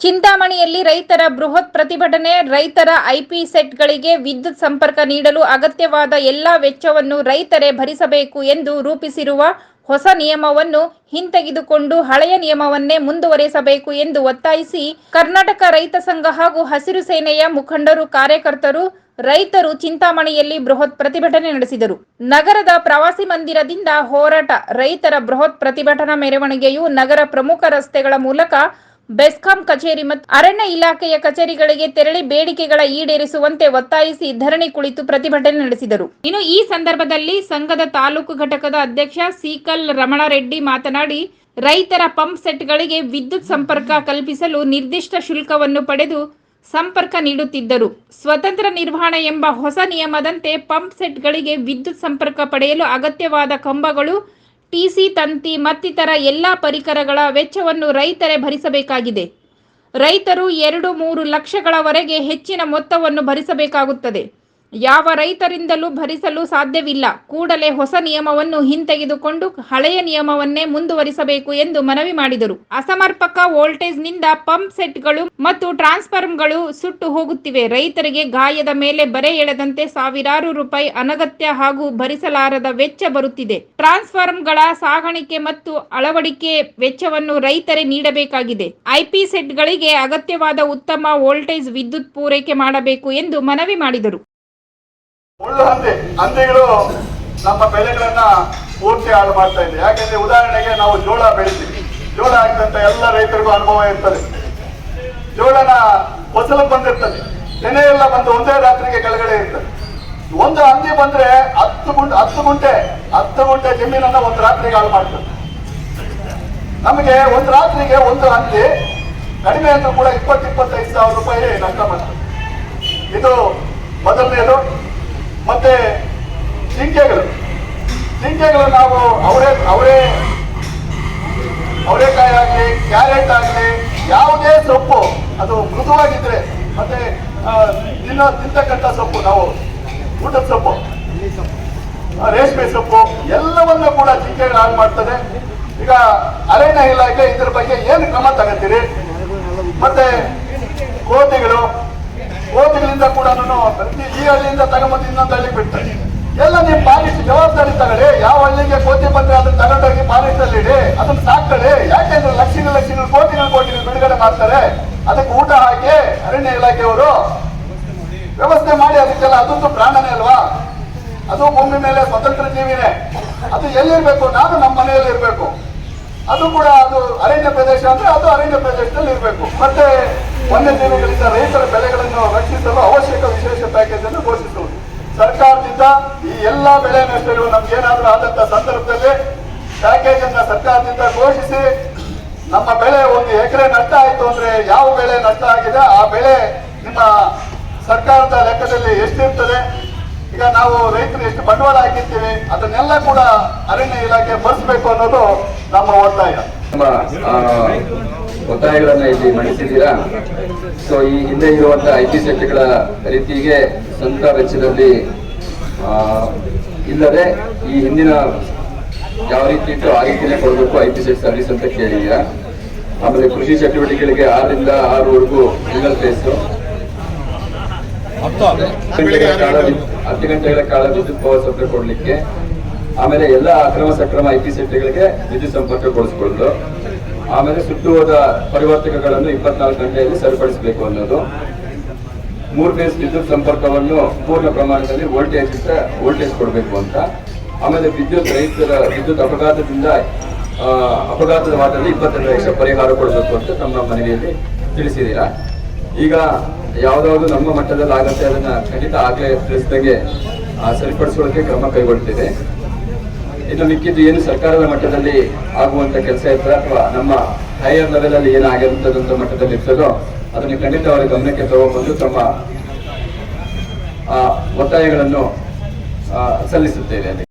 ಚಿಂತಾಮಣಿಯಲ್ಲಿ ರೈತರ ಬೃಹತ್ ಪ್ರತಿಭಟನೆ, ರೈತರ ಐಪಿ ಸೆಟ್ಗಳಿಗೆ ವಿದ್ಯುತ್ ಸಂಪರ್ಕ ನೀಡಲು ಅಗತ್ಯವಾದ ಎಲ್ಲಾ ವೆಚ್ಚವನ್ನು ರೈತರೇ ಭರಿಸಬೇಕು ಎಂದು ರೂಪಿಸಿರುವ ಹೊಸ ನಿಯಮವನ್ನು ಹಿಂತೆಗೆದುಕೊಂಡು ಹಳೆಯ ನಿಯಮವನ್ನೇ ಮುಂದುವರೆಸಬೇಕು ಎಂದು ಒತ್ತಾಯಿಸಿ ಕರ್ನಾಟಕ ರೈತ ಸಂಘ ಹಾಗೂ ಹಸಿರು ಸೇನೆಯ ಮುಖಂಡರು, ಕಾರ್ಯಕರ್ತರು, ರೈತರು ಚಿಂತಾಮಣಿಯಲ್ಲಿ ಬೃಹತ್ ಪ್ರತಿಭಟನೆ ನಡೆಸಿದರು. ನಗರದ ಪ್ರವಾಸಿ ಮಂದಿರದಿಂದ ಹೋರಾಟ, ರೈತರ ಬೃಹತ್ ಪ್ರತಿಭಟನಾ ಮೆರವಣಿಗೆಯು ನಗರ ಪ್ರಮುಖ ರಸ್ತೆಗಳ ಮೂಲಕ ಬೆಸ್ಕಾಂ ಕಚೇರಿ ಮತ್ತು ಅರಣ್ಯ ಇಲಾಖೆಯ ಕಚೇರಿಗಳಿಗೆ ತೆರಳಿ ಬೇಡಿಕೆಗಳ ಈಡೇರಿಸುವಂತೆ ಒತ್ತಾಯಿಸಿ ಧರಣಿ ಕುಳಿತು ಪ್ರತಿಭಟನೆ ನಡೆಸಿದರು. ಇನ್ನು ಈ ಸಂದರ್ಭದಲ್ಲಿ ಸಂಘದ ತಾಲೂಕು ಘಟಕದ ಅಧ್ಯಕ್ಷ ಸೀಕಲ್ ರಮಣಾರೆಡ್ಡಿ ಮಾತನಾಡಿ, ರೈತರ ಪಂಪ್ ಸೆಟ್ಗಳಿಗೆ ವಿದ್ಯುತ್ ಸಂಪರ್ಕ ಕಲ್ಪಿಸಲು ನಿರ್ದಿಷ್ಟ ಶುಲ್ಕವನ್ನು ಪಡೆದು ಸಂಪರ್ಕ ನೀಡುತ್ತಿದ್ದರು. ಸ್ವತಂತ್ರ ನಿರ್ವಹಣೆ ಎಂಬ ಹೊಸ ನಿಯಮದಂತೆ ಪಂಪ್ ಸೆಟ್ಗಳಿಗೆ ವಿದ್ಯುತ್ ಸಂಪರ್ಕ ಪಡೆಯಲು ಅಗತ್ಯವಾದ ಕಂಬಗಳು ಟಿಸಿ, ತಂತಿ ಮತ್ತಿತರ ಎಲ್ಲ ಪರಿಕರಗಳ ವೆಚ್ಚವನ್ನು ರೈತರೇ ಭರಿಸಬೇಕಾಗಿದೆ. ರೈತರು ಎರಡು ಮೂರು ಲಕ್ಷಗಳವರೆಗೆ ಹೆಚ್ಚಿನ ಮೊತ್ತವನ್ನು ಭರಿಸಬೇಕಾಗುತ್ತದೆ. ಯಾವ ರೈತರಿಂದಲೂ ಭರಿಸಲು ಸಾಧ್ಯವಿಲ್ಲ. ಕೂಡಲೇ ಹೊಸ ನಿಯಮವನ್ನು ಹಿಂತೆಗೆದುಕೊಂಡು ಹಳೆಯ ನಿಯಮವನ್ನೇ ಮುಂದುವರಿಸಬೇಕು ಎಂದು ಮನವಿ ಮಾಡಿದರು. ಅಸಮರ್ಪಕ ವೋಲ್ಟೇಜ್ನಿಂದ ಪಂಪ್ ಸೆಟ್ಗಳು ಮತ್ತು ಟ್ರಾನ್ಸ್ಫಾರ್ಮ್ಗಳು ಸುಟ್ಟು ಹೋಗುತ್ತಿವೆ. ರೈತರಿಗೆ ಗಾಯದ ಮೇಲೆ ಬರೆ ಎಳೆದಂತೆ ಸಾವಿರಾರು ರೂಪಾಯಿ ಅನಗತ್ಯ ಹಾಗೂ ಭರಿಸಲಾರದ ವೆಚ್ಚ ಬರುತ್ತಿದೆ. ಟ್ರಾನ್ಸ್ಫಾರ್ಮ್ಗಳ ಸಾಗಾಣಿಕೆ ಮತ್ತು ಅಳವಡಿಕೆ ವೆಚ್ಚವನ್ನು ರೈತರೇ ನೀಡಬೇಕಾಗಿದೆ. ಐಪಿ ಸೆಟ್ಗಳಿಗೆ ಅಗತ್ಯವಾದ ಉತ್ತಮ ವೋಲ್ಟೇಜ್ ವಿದ್ಯುತ್ ಪೂರೈಕೆ ಮಾಡಬೇಕು ಎಂದು ಮನವಿ ಮಾಡಿದರು. ಮುಳ್ಳು ಹಂದಿ. ಹಂದಿಗಳು ನಮ್ಮ ಬೆಳೆಗಳನ್ನ ಪೂರ್ತಿ ಹಾಳು ಮಾಡ್ತಾ ಇದೆ. ಯಾಕೆಂದ್ರೆ ಉದಾಹರಣೆಗೆ ನಾವು ಜೋಳ ಬೆಳಿತೀವಿ. ಜೋಳ ಹಾಕಿದಂತ ಎಲ್ಲ ರೈತರಿಗೂ ಅನುಭವ ಇರ್ತದೆ. ಜೋಳನ ಫಸಲು ಬಂದಿರ್ತದೆ. ನೆನೆ ಎಲ್ಲ ಬಂದು ಒಂದೇ ರಾತ್ರಿಗೆ ಕೆಳಗಡೆ ಇರ್ತದೆ. ಒಂದು ಹಂದಿ ಬಂದ್ರೆ ಹತ್ತು ಗುಂಟೆ ಹತ್ತು ಗುಂಟೆ ಹತ್ತು ಗುಂಟೆ ಜಮೀನನ್ನ ಒಂದು ರಾತ್ರಿಗೆ ಹಾಳು ಮಾಡ್ತದೆ. ನಮಗೆ ಒಂದು ರಾತ್ರಿಗೆ ಒಂದು ಹಂದಿ ಕಡಿಮೆ ಅಂದ್ರೂ ಕೂಡ ಇಪ್ಪತ್ತು, ಇಪ್ಪತ್ತೈದು ಸಾವಿರ ರೂಪಾಯಿ ನಷ್ಟ ಬರ್ತದೆ ಇದು ಮೊದಲನೇದು. ಮತ್ತೆ ಜಿಂಕೆಗಳು. ಜಿಂಕೆಗಳು ನಾವು ಅವರೇ ಅವರೇ ಅವರೇಕಾಯಿ ಆಗಲಿ ಕ್ಯಾರೆಟ್ ಆಗಲಿ, ಯಾವುದೇ ಸೊಪ್ಪು, ಅದು ಮೃದುವಾಗಿದ್ರೆ ಮತ್ತೆ ದಿನ ತಿಂತಕ್ಕಂಥ ಸೊಪ್ಪು, ನಾವು ಊಟದ ಸೊಪ್ಪು ರೇಷ್ಮೆ ಸೊಪ್ಪು, ಎಲ್ಲವನ್ನೂ ಕೂಡ ಜಿಂಕೆಗಳು ಹಾಳು ಮಾಡ್ತದೆ. ಈಗ ಅರಣ್ಯ ಇಲಾಖೆ ಇದ್ರ ಬಗ್ಗೆ ಏನು ಕ್ರಮ ತಗೋತೀರಿ? ಮತ್ತೆ ಕೋತಿಗಳು ಕೋತಿಗಳಿಂದ ಕೂಡ ಈ ಹಳ್ಳಿಯಿಂದ ತಗೊಂಬಂದು ಇನ್ನೊಂದು ಹಳ್ಳಿಗೆ ಬಿಡ್ತಾರೆ ಎಲ್ಲ ನೀವು ಪಾಲಿಸಿ ಜವಾಬ್ದಾರಿ ತಗೊಳ್ಳಿ. ಯಾವ ಹಳ್ಳಿಗೆ ಕೋತಿ ಬಂದ್ರೆ ಅದನ್ನ ತಗೊಂಡೋಗಿ ಪಾಲಿಸಲ್ಲಿ ಇಡಿ. ಅದನ್ನ ಸಾಕೊಳ್ಳಿ ಯಾಕೆಂದ್ರೆ ಲಕ್ಷಣ ಲಕ್ಷಣ ಕೋಟಿಗಳು ಕೋಟಿಗಳು ಬಿಡುಗಡೆ ಮಾಡ್ತಾರೆ. ಅದಕ್ಕೆ ಊಟ ಹಾಕಿ ಅರಣ್ಯ ಇಲಾಖೆಯವರು ವ್ಯವಸ್ಥೆ ಮಾಡಿ ಅದಕ್ಕೆಲ್ಲ ಅದೊಂದು ಪ್ರಾಣನೇ ಅಲ್ವಾ? ಅದು ಭೂಮಿ ಮೇಲೆ ಸ್ವತಂತ್ರ ಜೀವಿನೇ. ಅದು ಎಲ್ಲಿರ್ಬೇಕು? ನಾನು ನಮ್ಮ ಮನೆಯಲ್ಲಿ ಇರಬೇಕು. ಅದು ಕೂಡ ಅದು ಅರಣ್ಯ ಪ್ರದೇಶ ಅಂದ್ರೆ ಅದು ಅರಣ್ಯ ಪ್ರದೇಶದಲ್ಲಿ ಇರಬೇಕು. ಮತ್ತೆ ವನ್ಯಜೀವಿಗಳಿಂದ ರೈತರ ಬೆಳೆಗಳನ್ನು ರಕ್ಷಿಸಲು ಅವಶ್ಯಕ ವಿಶೇಷ ಪ್ಯಾಕೇಜ್ ಅನ್ನು ಘೋಷಿಸುವುದು ಸರ್ಕಾರದಿಂದ ಈ ಎಲ್ಲಾ ಬೆಳೆ ನಷ್ಟಗಳು ನಮ್ಗೆ ಏನಾದರೂ ಆದಂತ ಸಂದರ್ಭದಲ್ಲಿ ಪ್ಯಾಕೇಜ್ ಅನ್ನ ಸರ್ಕಾರದಿಂದ ಘೋಷಿಸಿ ನಮ್ಮ ಬೆಳೆ ಒಂದು ಎಕರೆ ನಷ್ಟ ಆಯ್ತು ಅಂದ್ರೆ ಯಾವ ಬೆಳೆ ನಷ್ಟ ಆಗಿದೆ, ಆ ಬೆಳೆ ನಿಮ್ಮ ಸರ್ಕಾರದ ಲೆಕ್ಕದಲ್ಲಿ ಎಷ್ಟಿರ್ತದೆ? ಈಗ ನಾವು ರೈತರು ಎಷ್ಟು ಬಂಡವಾಳ ಹಾಕಿರ್ತೀವಿ, ಅದನ್ನೆಲ್ಲ ಕೂಡ ಅರಣ್ಯ ಇಲಾಖೆ ಬರ್ಸ್ಬೇಕು ಅನ್ನೋದು ನಮ್ಮ ಒತ್ತಾಯ. ಒತ್ತಾಯಗಳನ್ನ ಇಲ್ಲಿ ಮಂಡಿಸಿದ್ದೀರಾ ಸೊ ಈ ಹಿಂದೆ ಇರುವಂತಹ ಐ ಪಿ ಸೆಟ್ಗಳ ರೀತಿಗೆ ಸ್ವಂತ ವೆಚ್ಚದಲ್ಲಿ ಇಲ್ಲದೆ ಈ ಹಿಂದಿನ ಯಾವ ರೀತಿ ಇತ್ತು, ಆ ರೀತಿನೇ ಕೊಡಬೇಕು ಐ ಪಿ ಸೆಟ್ ಸರ್ವಿಸ್ ಅಂತ ಕೇಳಿದೀರಾ ಆಮೇಲೆ ಕೃಷಿ ಚಟುವಟಿಕೆಗಳಿಗೆ ಆರರಿಂದ ಆರೂವರೆಗೂ ಸಿಂಗಲ್ ವಿದ್- ಹತ್ತು ಗಂಟೆಗಳ ಕಾಲ ವಿದ್ಯುತ್ ಪವರ್ ಸಪ್ಲೈ ಕೊಡಲಿಕ್ಕೆ, ಆಮೇಲೆ ಎಲ್ಲ ಅಕ್ರಮ ಸಕ್ರಮ ಐ ಪಿ ಸೆಟ್ಗಳಿಗೆ ವಿದ್ಯುತ್ ಸಂಪರ್ಕಗೊಳಿಸಿಕೊಳ್ಳಲು ಆಮೇಲೆ ಸುಟ್ಟು ಹೋದ ಪರಿವರ್ತಕಗಳನ್ನು ಇಪ್ಪತ್ನಾಲ್ಕು ಗಂಟೆಯಲ್ಲಿ ಸರಿಪಡಿಸಬೇಕು ಅನ್ನೋದು. ಮೂರು ಫೇಸ್ ವಿದ್ಯುತ್ ಸಂಪರ್ಕವನ್ನು ಪೂರ್ಣ ಪ್ರಮಾಣದಲ್ಲಿ ವೋಲ್ಟೇಜ್ ವೋಲ್ಟೇಜ್ ಕೊಡಬೇಕು ಅಂತ. ಆಮೇಲೆ ವಿದ್ಯುತ್ ರೈತರ ವಿದ್ಯುತ್ ಅಪಘಾತದಿಂದ ಅಪಘಾತದ ವಾದಲ್ಲಿ ಇಪ್ಪತ್ತೆರಡು ಲಕ್ಷ ಪರಿಹಾರ ಕೊಡಬೇಕು ಅಂತ ನಮ್ಮ ಮನವಿಯಲ್ಲಿ ತಿಳಿಸಿದ್ದೀರಾ? ಈಗ ಯಾವ್ದಾದ್ರು ನಮ್ಮ ಮಟ್ಟದಲ್ಲಿ ಆಗತ್ತೆ ಅದನ್ನ ಖಂಡಿತ ಆಗಲೇ ತಿಳಿಸಿದಂಗೆ ಸರಿಪಡಿಸೋಕೆ ಕ್ರಮ ಕೈಗೊಳ್ತಿದೆ. ಇನ್ನು ಮಿಕ್ಕಿದ್ದು ಏನು ಸರ್ಕಾರದ ಮಟ್ಟದಲ್ಲಿ ಆಗುವಂತ ಕೆಲಸ ಇರ್ತದೆ ಅಥವಾ ನಮ್ಮ ಹೈಯರ್ ಲೆವೆಲ್ ಅಲ್ಲಿ ಏನಾಗಿರುತ್ತದಂತ ಮಟ್ಟದಲ್ಲಿ ಇರ್ತದೋ ಅದನ್ನು ಖಂಡಿತ ಅವರ ಗಮನಕ್ಕೆ ತಗೊಂಡು ತಮ್ಮ ಒತ್ತಾಯಗಳನ್ನು ಸಲ್ಲಿಸುತ್ತೇವೆ